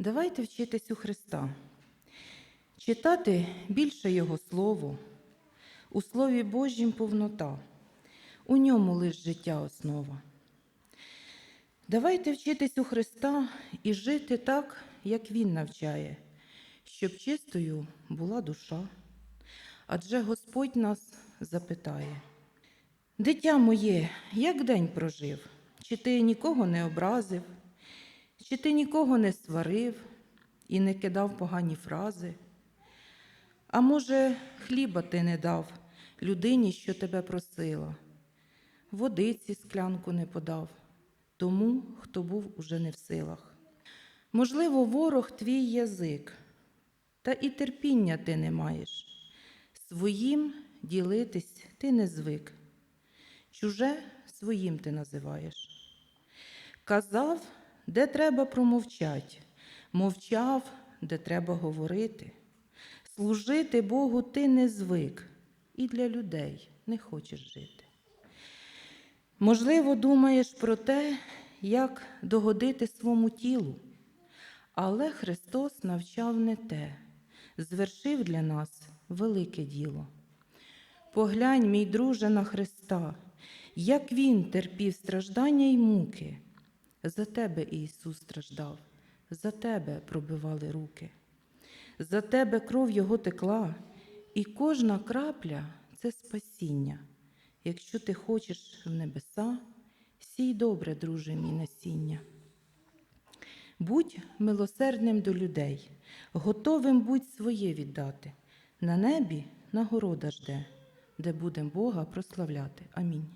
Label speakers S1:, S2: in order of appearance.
S1: Давайте вчитись у Христа, читати більше Його Слово, у Слові Божім повнота, у ньому лиш життя основа. Давайте вчитись у Христа і жити так, як Він навчає, щоб чистою була душа. Адже Господь нас запитає: Дитя моє, як день прожив? Чи ти нікого не образив, чи ти нікого не сварив і не кидав погані фрази? А може, хліба ти не дав людині, що тебе просила, водиці склянку не подав тому, хто був уже не в силах. Можливо, ворог твій язик, та і терпіння ти не маєш. Своїм ділитись ти не звик, чуже своїм ти називаєш. Казав, де треба промовчать, мовчав, де треба говорити. Служити Богу ти не звик і для людей не хочеш жити. Можливо, думаєш про те, як догодити своєму тілу, але Христос навчав не те, звершив для нас велике діло. Поглянь, мій друже, на Христа, як Він терпів страждання й муки. За тебе Ісус страждав, за тебе пробивали руки, за тебе кров Його текла, і кожна крапля це спасіння. Якщо ти хочеш в небеса, сій добре, друже мій насіння. Будь милосердним до людей, готовим будь своє віддати. На небі нагорода жде, де будем Бога прославляти. Амінь.